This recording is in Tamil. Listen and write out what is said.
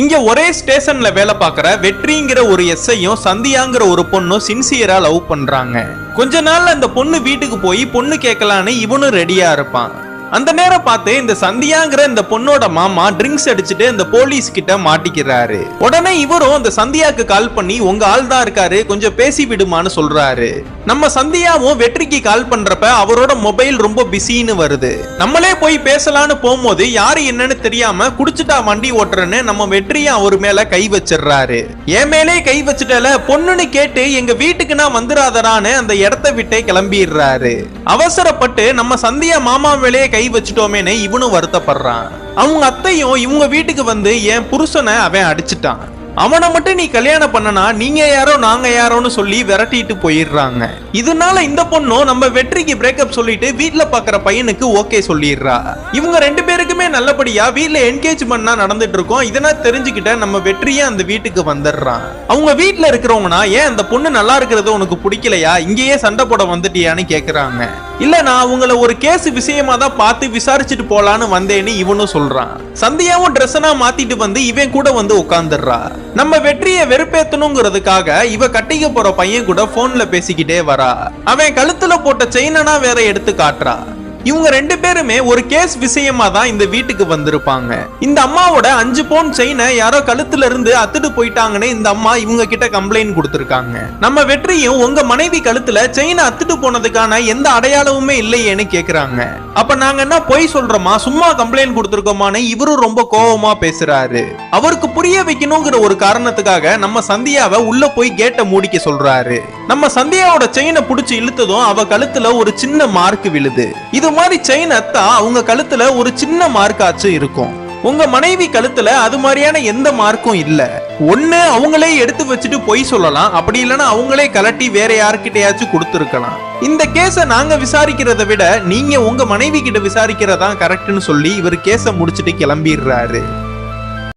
இங்க ஒரே ஸ்டேஷன்ல வேலை பார்க்குற வெற்றிங்கிற ஒரு எஸ்ஐயும் சந்தியாங்கிற ஒரு பொண்ணும் சின்சியரா லவ் பண்றாங்க. கொஞ்ச நாள்ல அந்த பொண்ணு வீட்டுக்கு போய் பொண்ணு கேட்கலான்னு இவனும் ரெடியா இருப்பான். அந்த நேரம் பார்த்து இந்த சந்தியாங்கிற இந்த பொண்ணோட மாமா ட்ரிங்க்ஸ் அடிச்சுட்டு இந்த போலீஸ் கிட்ட மாட்டிக்கிறாரு. உடனே இவரும் இந்த சந்தியாக்கு கால் பண்ணி உங்க ஆள் தான் இருக்காரு கொஞ்சம் பேசி விடுமான்னு சொல்றாரு. நம்ம சந்தியாவும் வெற்றிக்கு கால் பண்றப்ப அவரோட மொபைல் ரொம்ப பிஸின்னு வருது. நம்மளே போய் பேசலான்னு போகும்போது யாரு என்னன்னு தெரியாம குடிச்சிட்டா வண்டி ஓட்டுறேன்னு நம்ம வெற்றியும் அவர் மேல கை வச்சிடுறாரு. என் மேலே கை வச்சுட்டல பொண்ணுன்னு கேட்டு எங்க வீட்டுக்கு நான் வந்துடாதரான்னு அந்த இடத்த விட்டே கிளம்பிடுறாரு. அவசரப்பட்டு நம்ம சந்தியா மாமா மேலேயே கை வச்சுட்டோமேன்னு இவனும் வருத்தப்படுறான். அவங்க அத்தையும் இவங்க வீட்டுக்கு வந்து என் புருஷனை அவன் அடிச்சிட்டான். அவனை மட்டும் நீ கல்யாணம் பண்ணனா நீங்க யாரோ நாங்க யாரோன்னு சொல்லி விரட்டிட்டு போயிடுறாங்க. இதனால இந்த பொண்ணும் நம்ம வெற்றிக்கு பிரேக்கப் சொல்லிட்டு வீட்டுல பாக்குற பையனுக்கு ஓகே சொல்லிடுறா. இவங்க ரெண்டு பேருக்குமே நல்லபடியா வீட்டுல என்கேஜ்மெண்ட்னா நடந்துட்டு இருக்கோம் இதெல்லாம் தெரிஞ்சுக்கிட்ட நம்ம வெற்றியே அந்த வீட்டுக்கு வந்துடுறான் அவங்க வீட்டுல இருக்கிறவங்கனா ஏன் அந்த பொண்ணு நல்லா இருக்கிறது உனக்கு பிடிக்கலையா? இங்கேயே சண்டை போட வந்துட்டியான்னு கேக்குறாங்க. இல்ல நான் உங்களை ஒரு கேஸ் விஷயமா தான் பார்த்து விசாரிச்சுட்டு போலான்னு வந்தேன்னு இவனும் சொல்றான். சந்தியாவும் ட்ரெஸ்ஸனா மாத்திட்டு வந்து இவன் கூட வந்து உட்காந்துடுறா நம்ம வெற்றியை வெறுப்பேத்தணுங்கிறதுக்காக இவ கட்டிக்க போற பையன் கூட போன்ல பேசிக்கிட்டே வரா. அவன் கழுத்துல போட்ட செயினனா வேற எடுத்து காட்டுறா. இவங்க ரெண்டு பேருமே ஒரு கேஸ் விஷயமா தான் இந்த வீட்டுக்கு வந்திருப்பாங்க. இந்த அம்மாவோட அஞ்சு பவுன் செயினை யாரோ கழுத்துல இருந்து அத்துட்டு போயிட்டாங்கன்னு இந்த அம்மா இவங்க கிட்ட கம்ப்ளைண்ட் கொடுத்திருக்காங்க. நம்ம வெற்றியும் உங்க மனைவி கழுத்துல செயினை அத்துட்டு போனதுக்கான எந்த அடையாளமுமே இல்லையேன்னு கேக்குறாங்க. அப்ப நாங்க என்ன பொய் சொல்றோமா? சும்மா கம்ப்ளைண்ட் கொடுத்திருக்கோமான்னு இவரும் ரொம்ப கோபமா பேசுறாரு. அவருக்கு புரிய வைக்கணுங்கிற ஒரு காரணத்துக்காக நம்ம சந்தியாவை உள்ள போய் கேட்டை மூடிக்க சொல்றாரு. நம்ம சந்தியாவோட செயினை பிடிச்சி இழுத்ததும் அவ கழுத்துல ஒரு சின்ன மார்க் விழுது. இது மாதிரி செயின் அத்தா அவங்க கழுத்துல ஒரு சின்ன மார்க்காச்சும் இருக்கும். உங்க மனைவி கழுத்துல அது மாதிரியான எந்த மார்க்கும் இல்ல. ஒண்ணு அவங்களே எடுத்து வச்சுட்டு பொய் சொல்லலாம். அப்படி இல்லைன்னா அவங்களே கலட்டி வேற யாருக்கிட்டயாச்சும் கொடுத்துருக்கலாம். இந்த கேஸ நாங்க விசாரிக்கிறதை விட நீங்க உங்க மனைவி கிட்ட விசாரிக்கிறதா கரெக்ட்னு சொல்லி இவர் கேஸ முடிச்சிட்டு கிளம்பிடுறாரு.